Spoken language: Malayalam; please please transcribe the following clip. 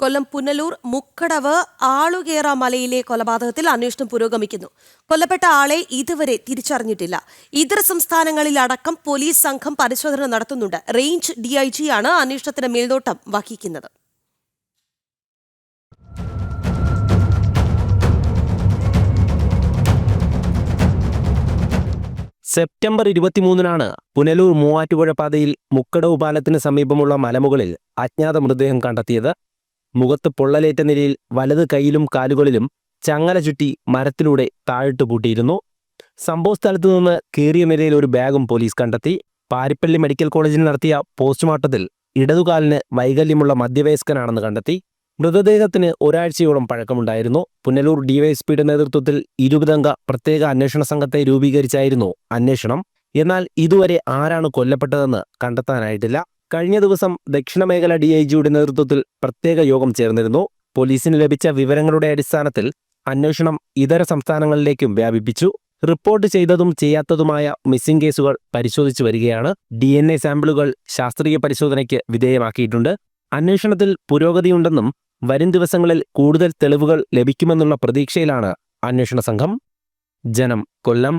കൊല്ലം പുനലൂർ മുക്കടവ് ആളുകേറ മലയിലെ കൊലപാതകത്തിൽ അന്വേഷണം പുരോഗമിക്കുന്നു. കൊല്ലപ്പെട്ട ആളെ ഇതുവരെ തിരിച്ചറിഞ്ഞിട്ടില്ല. ഇതര സംസ്ഥാനങ്ങളിലടക്കം പോലീസ് സംഘം പരിശോധന നടത്തുന്നുണ്ട്. റേഞ്ച് ഡി ആണ് അന്വേഷണത്തിന് മേൽനോട്ടം വഹിക്കുന്നത്. സെപ്റ്റംബർ ഇരുപത്തിമൂന്നിനാണ് പുനലൂർ മൂവാറ്റുപുഴ പാതയിൽ മുക്കടവ് പാലത്തിന് സമീപമുള്ള മലമുകളിൽ അജ്ഞാത മൃതദേഹം കണ്ടെത്തിയത് മുഖത്ത് പൊള്ളലേറ്റ നിലയിൽ വലത് കൈയിലും കാലുകളിലും ചങ്ങല ചുറ്റി മരത്തിലൂടെ താഴിട്ട് പൂട്ടിയിരുന്നു. സംഭവസ്ഥലത്തു നിന്ന് കീറിയ നിലയിൽ ഒരു ബാഗും പോലീസ് കണ്ടെത്തി. പാരിപ്പള്ളി മെഡിക്കൽ കോളേജിൽ നടത്തിയ പോസ്റ്റ്മോർട്ടത്തിൽ ഇടതുകാലിന് വൈകല്യമുള്ള മധ്യവയസ്കനാണെന്ന് കണ്ടെത്തി. മൃതദേഹത്തിന് ഒരാഴ്ചയോളം പഴക്കമുണ്ടായിരുന്നു. പുനലൂർ ഡിവൈഎസ്പിയുടെ നേതൃത്വത്തിൽ ഇരുപതംഗ പ്രത്യേക അന്വേഷണ സംഘത്തെ രൂപീകരിച്ചായിരുന്നു അന്വേഷണം. എന്നാൽ ഇതുവരെ ആരാണ് കൊല്ലപ്പെട്ടതെന്ന് കണ്ടെത്താനായിട്ടില്ല. കഴിഞ്ഞ ദിവസം ദക്ഷിണമേഖല ഡി ഐ ജിയുടെ നേതൃത്വത്തിൽ പ്രത്യേക യോഗം ചേർന്നിരുന്നു. പോലീസിന് ലഭിച്ച വിവരങ്ങളുടെ അടിസ്ഥാനത്തിൽ അന്വേഷണം ഇതര സംസ്ഥാനങ്ങളിലേക്കും വ്യാപിപ്പിച്ചു. റിപ്പോർട്ട് ചെയ്തതും ചെയ്യാത്തതുമായ മിസ്സിംഗ് കേസുകൾ പരിശോധിച്ചു വരികയാണ്. ഡി എൻ എ സാമ്പിളുകൾ ശാസ്ത്രീയ പരിശോധനയ്ക്ക് വിധേയമാക്കിയിട്ടുണ്ട്. അന്വേഷണത്തിൽ പുരോഗതിയുണ്ടെന്നും വരും ദിവസങ്ങളിൽ കൂടുതൽ തെളിവുകൾ ലഭിക്കുമെന്നുള്ള പ്രതീക്ഷയിലാണ് അന്വേഷണ സംഘം. ജനം കൊല്ലം.